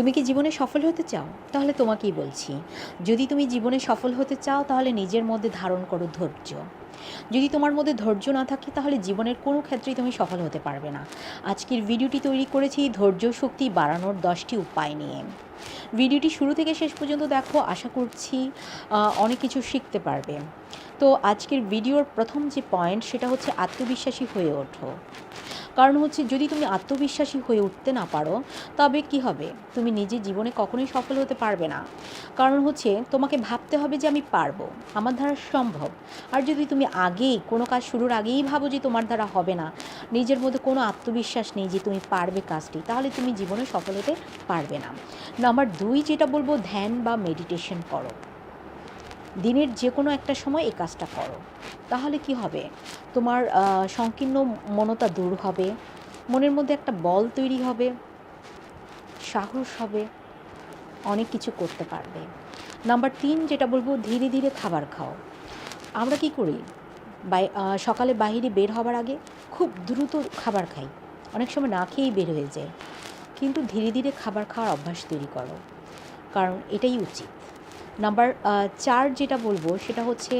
তুমি কি জীবনে সফল হতে চাও? তাহলে তোমাকেই বলছি। যদি তুমি জীবনে সফল হতে চাও, তাহলে নিজের মধ্যে ধারণ করো ধৈর্য। যদি তোমার মধ্যে ধৈর্য না থাকে, তাহলে জীবনের কোনো ক্ষেত্রেই তুমি সফল হতে পারবে না। আজকের ভিডিওটি তৈরি করেছি ধৈর্য শক্তি বাড়ানোর দশটি উপায় নিয়ে। ভিডিওটি শুরু থেকে শেষ পর্যন্ত দেখো, আশা করছি অনেক কিছু শিখতে পারবে। তো আজকের ভিডিওর প্রথম যে পয়েন্ট সেটা হচ্ছে আত্মবিশ্বাসী হয়ে ওঠো। কারণ হচ্ছে যদি তুমি আত্মবিশ্বাসী হয়ে উঠতে না পারো, তবে কি হবে? তুমি নিজের জীবনে কখনোই সফল হতে পারবে না। কারণ হচ্ছে তোমাকে ভাবতে হবে যে আমি পারব, আমার দ্বারা সম্ভব। আর যদি তুমি আগেই কোনো কাজ শুরুর আগেই ভাবো যে তোমার দ্বারা হবে না, নিজের মধ্যে কোনো আত্মবিশ্বাস নেই যে তুমি পারবে কাজটি, তাহলে তুমি জীবনে সফল হতে পারবে না। নাম্বার দুই যেটা বলব, ধ্যান বা মেডিটেশন করো। দিনের যে কোনো একটা সময় এই কাজটা করো। তাহলে কি হবে? তোমার সংকীর্ণ মনতা দূর হবে, মনের মধ্যে একটা বল তৈরি হবে, সাহস হবে, অনেক কিছু করতে পারবে। নাম্বার তিন, যেটা বলব, ধীরে ধীরে খাবার খাও। আমরা কি করি? সকালে বাইরে বের হবার আগে খুব দ্রুত খাবার খাই। অনেক সময় না খেয়েই বের হয়ে যায়। কিন্তু ধীরে ধীরে খাবার খাওয়ার অভ্যাস তৈরি করো। কারণ এটাই উচিত। নাম্বার চার যেটা বলব সেটা হচ্ছে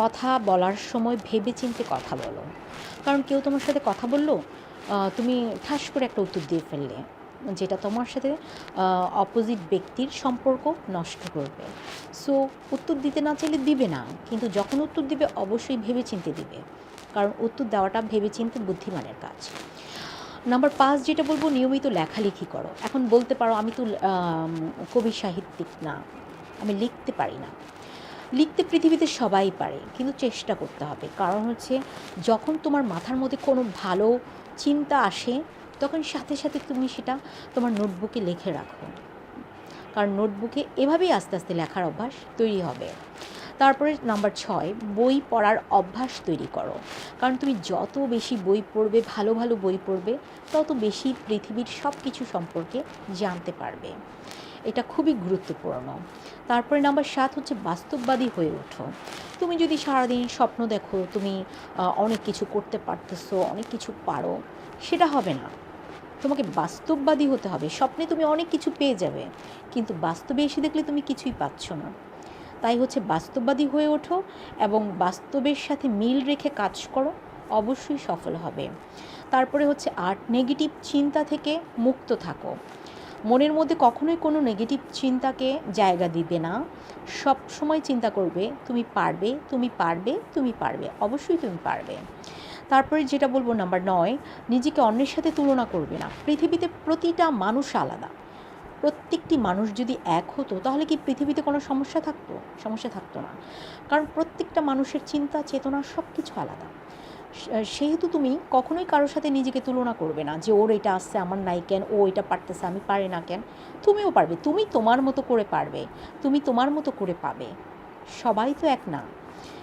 কথা বলার সময় ভেবে চিন্তে কথা বলো। কারণ কেউ তোমার সাথে কথা বলল তুমি ঠাস করে একটা উত্তর দিয়ে ফেললে, যেটা তোমার সাথে অপোজিট ব্যক্তির সম্পর্ক নষ্ট করবে। সো উত্তর দিতে না চাইলে দিবে না, কিন্তু যখন উত্তর দিবে, অবশ্যই ভেবে চিনতে দিবে। কারণ উত্তর দেওয়াটা ভেবে চিনতে বুদ্ধিমানের কাজ। নাম্বার পাঁচ যেটা বলব, নিয়মিত লেখালেখি করো। এখন বলতে পারো, আমি তো কবি সাহিত্যিক না। আমি লিখতে পারি না। লিখতে পৃথিবীতে সবাই পারে, কিন্তু চেষ্টা করতে হবে। কারণ হচ্ছে, যখন তোমার মাথার মধ্যে কোনো ভালো চিন্তা আসে, তখন সাথে সাথে তুমি সেটা তোমার নোটবুকে লিখে রাখো। কারণ নোটবুকে এভাবেই আস্তে আস্তে লেখার অভ্যাস তৈরি হবে। তারপরে নাম্বার ছয়, বই পড়ার অভ্যাস তৈরি করো। কারণ তুমি যত বেশি বই পড়বে, ভালো ভালো বই পড়বে, তত বেশি পৃথিবীর সব কিছু সম্পর্কে জানতে পারবে। এটা খুবই গুরুত্বপূর্ণ। তারপরে নাম্বার সাত হচ্ছে বাস্তববাদী হয়ে ওঠো। তুমি যদি সারাদিন স্বপ্ন দেখো, তুমি অনেক কিছু করতে পারতেছো, অনেক কিছু পারো, সেটা হবে না। তোমাকে বাস্তববাদী হতে হবে। স্বপ্নে তুমি অনেক কিছু পেয়ে যাবে, কিন্তু বাস্তবে এসে দেখলে তুমি কিছুই পাচ্ছ না। তাই হচ্ছে বাস্তববাদী হয়ে ওঠো এবং বাস্তবের সাথে মিল রেখে কাজ করো, অবশ্যই সফল হবে। তারপরে হচ্ছে আর্ট নেগেটিভ চিন্তা থেকে মুক্ত থাকো। মনের মধ্যে কখনোই কোনো নেগেটিভ চিন্তাকে জায়গা দিবে না। সব সময় চিন্তা করবে, তুমি পারবে তুমি পারবে তুমি পারবে, অবশ্যই তুমি পারবে। তারপরে যেটা বলব নাম্বার নয়, নিজেকে অন্যের সাথে তুলনা করবে না। পৃথিবীতে প্রতিটা মানুষ আলাদা। প্রত্যেকটি মানুষ যদি এক হতো, তাহলে কি পৃথিবীতে কোনো সমস্যা থাকতো? সমস্যা থাকতো না। কারণ প্রত্যেকটা মানুষের চিন্তা, চেতনা সব কিছু আলাদা সেহেতু তুমি কখনোই কারোর সাথে নিজেকে তুলনা করবে না যে, ওর এটা আসছে, আমার নাই কেন? ও এটা পারতেছে, আমি পারি না কেন? তুমিও পারবে। তুমি তোমার মতো করে পারবে। তুমি তোমার মতো করে পাবে। সবাই তো এক না।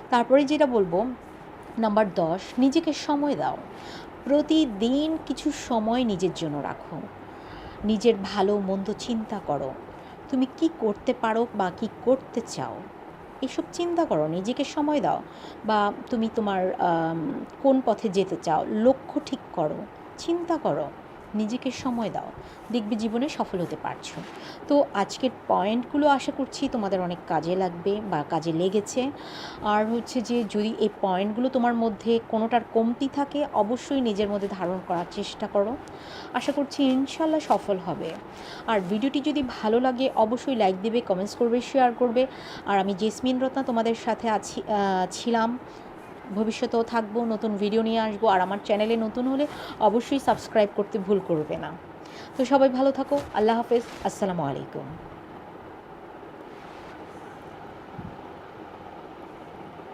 তারপরে যেটা বলব, নাম্বার দশ, নিজেকে সময় দাও। প্রতিদিন কিছু সময় নিজের জন্য রাখো। নিজের ভালো মন্দ চিন্তা করো। তুমি কি করতে পারো বা কি করতে চাও? এসব চিন্তা করো, নিজেকে সময় দাও বা তুমি তোমার কোন পথে যেতে চাও, লক্ষ্য ঠিক করো, চিন্তা করো। নিজেকে সময় দাও। দেখবে জীবনে সফল হতে পারছ। তো আজকের পয়েন্টগুলো আশা করছি তোমাদের অনেক কাজে লাগবে বা কাজে লেগেছে। আর হচ্ছে যে, যদি এই পয়েন্টগুলো তোমার মধ্যে কোনোটার কমতি থাকে, অবশ্যই নিজের মধ্যে ধারণ করার চেষ্টা করো। আশা করছি ইনশাল্লাহ সফল হবে। আর ভিডিওটি যদি ভালো লাগে, অবশ্যই লাইক দেবে কমেন্টস করবে শেয়ার করবে। আর আমি জেসমিন রত্না তোমাদের সাথে আছি ছিলাম। ভবিষ্যতেও থাকব, নতুন ভিডিও নিয়ে আসব, আর আমার চ্যানেলে নতুন হলে অবশ্যই সাবস্ক্রাইব করতে ভুল করবে না। তো সবাই ভালো থাকো, আল্লাহ হাফেজ, আসসালামু আলাইকুম।